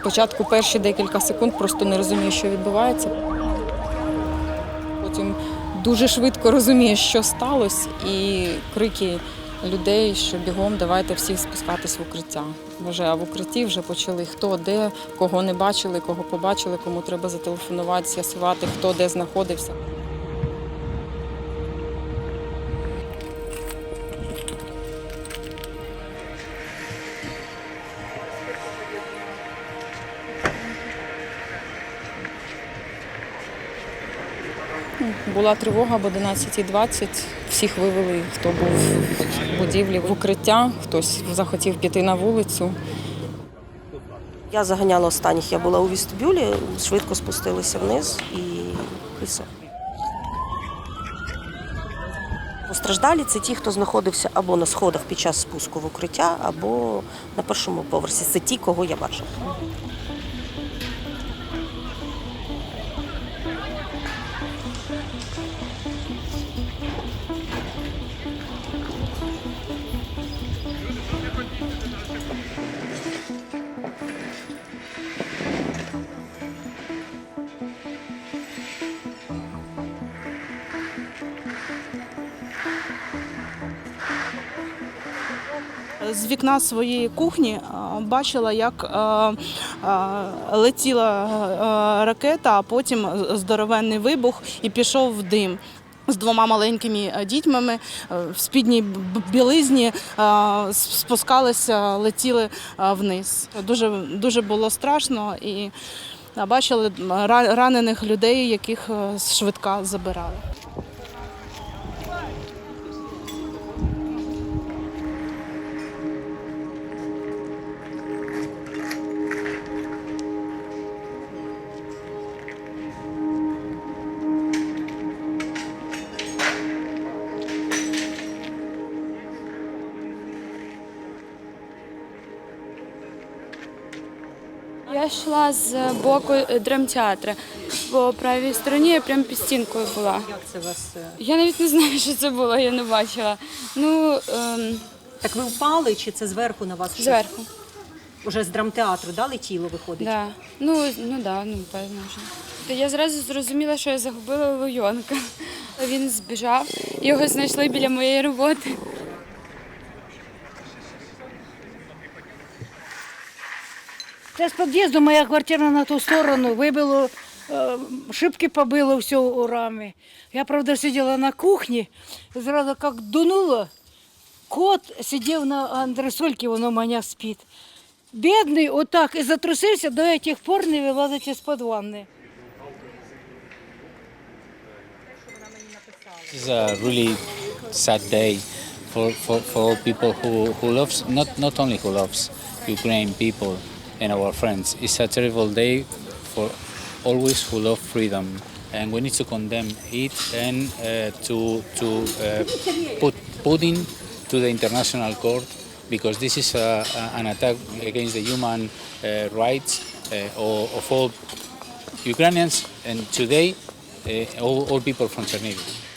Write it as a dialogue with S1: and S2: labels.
S1: Спочатку перші декілька секунд просто не розумієш, що відбувається. Потім дуже швидко розумієш, що сталося, і крики людей, що бігом давайте всі спускатись в укриття. Вже а в укритті вже почали хто де, кого не бачили, кого побачили, кому треба зателефонувати, з'ясувати, хто де знаходився. Була тривога об 11.20. Всіх вивели, хто був в будівлі в укриття, хтось захотів піти на вулицю.
S2: Я заганяла останніх, я була у вестибюлі, швидко спустилися вниз і, і все. Постраждалі це ті, хто знаходився або на сходах під час спуску в укриття, або на першому поверсі. Це ті, кого я бачила. Thank you.
S3: З вікна своєї кухні бачила, як летіла ракета, а потім здоровенний вибух і пішов в дим. З двома маленькими дітьми в спідній білизні спускалися, летіли вниз. Дуже, дуже було страшно і бачили ранених людей, яких швидка забирали.
S4: Я йшла з боку е, драмтеатру. По правій стороні я прямо під стінкою була.
S5: Як це вас? е,
S4: Я навіть не знаю, що це було, я не бачила. Ну, ем,
S5: Так ви впали чи це зверху на вас?
S4: зверху.
S5: Уже з драмтеатру дали тіло виходить?
S4: Да. Ну, ну да, ну певно вже. Я зразу зрозуміла, що я загубила Лойонка. Він збіжав, його знайшли біля моєї роботи.
S6: Це з під'їзду моя квартира на ту сторону вибило, е, шибки побило все у рамі. Я, правда, сиділа на кухні, зразу як дунуло, кот сидів на андресольці, воно мене спить. Бідний, отак, і затрусився, до тих пор не вилазить із-під ванни.
S7: This is a really sad day for, for, for all people who, who loves not, not only who loves Ukraine people and our friends. It's a terrible day for always who love freedom, and we need to condemn it and uh, to to uh, put Putin to the international court because this is a, a, an attack against the human uh, rights uh, of, of all Ukrainians and today uh, all, all people from Chernihiv.